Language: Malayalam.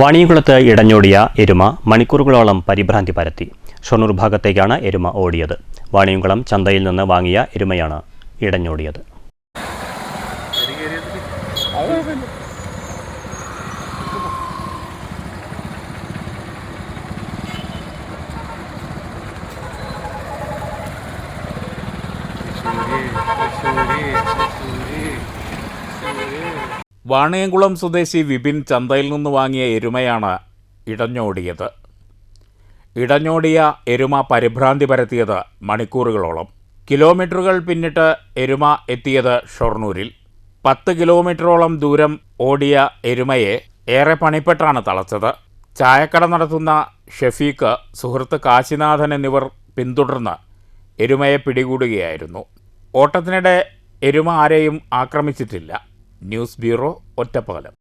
വാണിയംകുളത്ത് ഇടഞ്ഞോടിയ എരുമ മണിക്കൂറുകളോളം പരിഭ്രാന്തി പരത്തി. ഷൊർണൂർ ഭാഗത്തേക്കാണ് എരുമ ഓടിയത്. വാണിയംകുളം ചന്തയിൽ നിന്ന് വാങ്ങിയ എരുമയാണ് ഇടഞ്ഞോടിയത്. വാണിയംകുളം സ്വദേശി വിപിൻ ചന്തയിൽ നിന്ന് വാങ്ങിയ എരുമയാണ് ഇടഞ്ഞോടിയത്. ഇടഞ്ഞോടിയ എരുമ പരിഭ്രാന്തി പരത്തിയത് മണിക്കൂറുകളോളം. കിലോമീറ്ററുകൾ പിന്നിട്ട് എരുമ എത്തിയത് ഷൊർണൂരിൽ. പത്ത് കിലോമീറ്ററോളം ദൂരം ഓടിയ എരുമയെ ഏറെ പണിപ്പെട്ടാണ് തളച്ചത്. ചായക്കട നടത്തുന്ന ഷെഫീഖ് സുഹൃത്ത് കാശിനാഥൻ എന്നിവർ പിന്തുടർന്ന് എരുമയെ പിടികൂടുകയായിരുന്നു. ഓട്ടത്തിനിടെ എരുമ ആരെയും ആക്രമിച്ചിട്ടില്ല. News bureau Ottapalam.